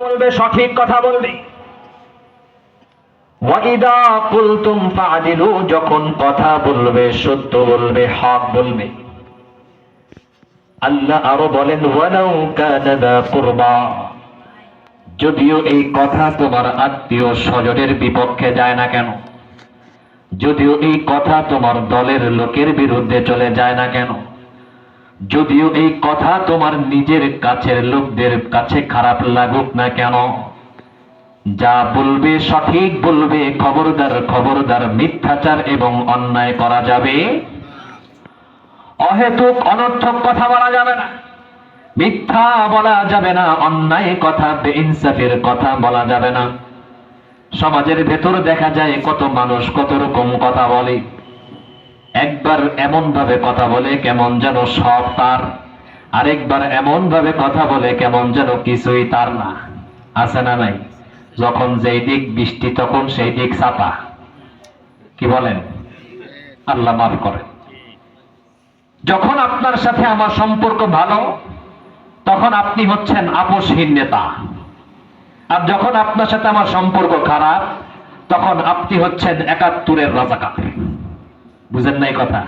বলবে, সঠিক কথা বলবে। ওয়াইদা কুলতুম ফাদিলু যখন কথা বলবে, সত্য বলবে, হক বলবে। আল্লাহ আরও বলেন, ওয়ালাউ কানা কুরবা। যদিও এই কথা তোমার আত্মীয় স্বজনের বিপক্ষে যায় না কেন? যদিও এই কথা তোমার দলের লোকের বিরুদ্ধে চলে যায় না কেন? যদিও এই কথা তোমার নিজের কাছের লোকদের কাছে খারাপ লাগুক না কেন? যা বলবে সঠিক বলবে, খবরদার খবরদার মিথ্যাচার এবং অন্যায় করা যাবে। অহেতুক অনর্থক কথা বলা যাবে না। মিথ্যা বলা যাবে না, অন্যায় কথা, বেইনসাফের কথা বলা যাবে না। সমাজের ভেতর দেখা যায় কত মানুষ কত রকম কথা বলে। একবার এমন ভাবে কথা বলে কেমন যেন সব তার। আরেকবার এমন ভাবে কথা বলে কেমন যেন কিছুই তার না। আছে না নাই? যখন যেই দিক বৃষ্টি, তখন সেই দিক ছাতা কি বলেন? আল্লাহ মাফ করে যখন আপনার সাথে আমার সম্পর্ক ভালো, তখন আপনি হচ্ছেন আপোষহীন নেতা। আর যখন আপনার সাথে আমার সম্পর্ক খারাপ, তখন আপনি হচ্ছেন একাত্তরের রাজাকার। বুঝেন নাই কথা?